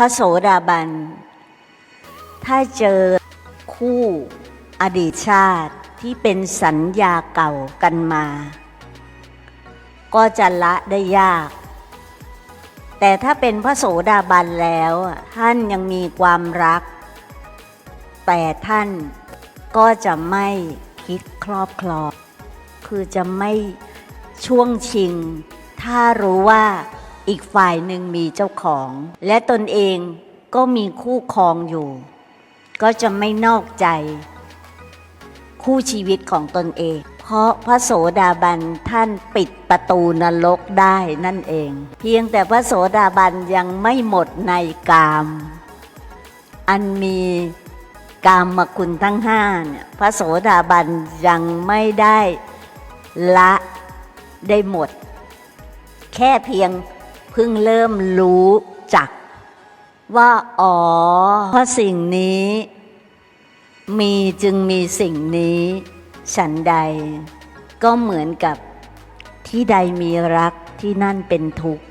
พระโสดาบัน ถ้าเจอคู่อดีตชาติที่เป็นสัญญาเก่ากันมา ก็จะละได้ยาก แต่ถ้าเป็นพระโสดาบันแล้วท่านยังมีความรัก แต่ท่านก็จะไม่คิดครอบครองคือจะไม่ช่วงชิง ถ้ารู้ว่า อีกฝ่ายหนึ่งมีเจ้าของ และตนเองก็มีคู่ครองอยู่ ก็จะไม่นอกใจ คู่ชีวิตของตนเอง เพราะพระโสดาบันท่านปิดประตูนรกได้นั่นเอง เพียงแต่พระโสดาบันยังไม่หมดในกาม อันมีกามมคุณทั้งห้าเนี่ยพระโสดาบันยังไม่ได้ละได้หมด แค่เพียง พิ่งเริ่มรู้จัก ว่าอ๋อเพราะสิ่งนี้ มีจึงมีสิ่งนี้ ฉันใด ก็เหมือนกับที่ใดมีรักที่นั่นเป็นทุกข์